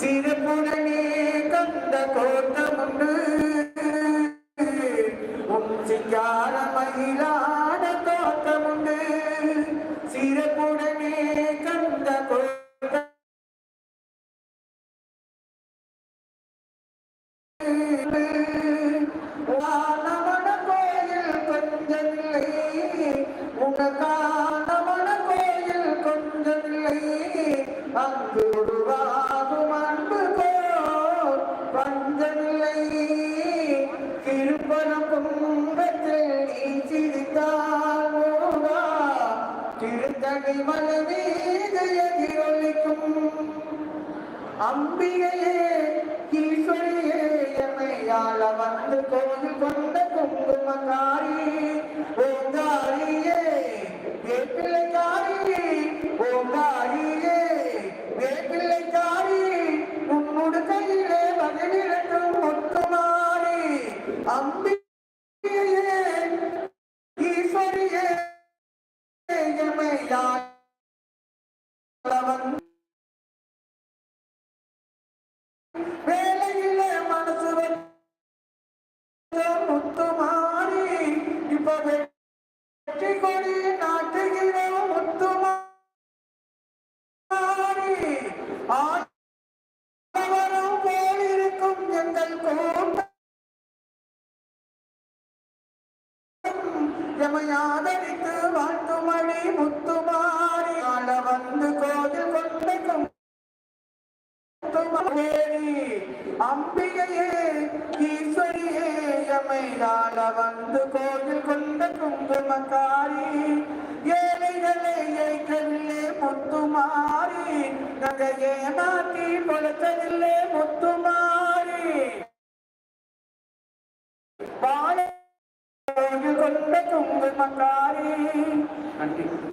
சிறப்புடனே கந்த கோட்டமுண்டு. உன் சிங்கார மயிலாட தோட்டமுண்டு சிறப்புடனே கந்த கோட்டம் கொஞ்சமில்லை. உனக்கானவன கோயில் கொஞ்சமில்லை. அங்கு உருவாகும் திருப்பரம் கும்பத்தில் சிரித்தால் முருகா திருத்தணி மலை எதிரொலிக்கும் அம்பிகையே ஈஸ்வரியே எம்மையாள வந்து கோயில் கொண்ட குங்குமக்காரி ஓங்காரியே. எம்மையாள வேலையிலே மனசு வச்ச முத்துமாரி இப்ப வெற்றி கொடி நாட்டுகிற முத்துமாரி ஆடவரம் எமையாதரித்து வாழ்த்துமணி முத்துமாரி ஆள வந்து கோதில் கொண்டைக்கும் அம்பிகையே ஈஸ்வரியே எமையாள வந்து கோயில் கொண்ட குங்குமக்காரி. ஏழைகளை ஏற்கவில்லை முத்துமாரி நகையே மாற்றி பொழுத்ததில்லை முத்துமாரி Makari, and keep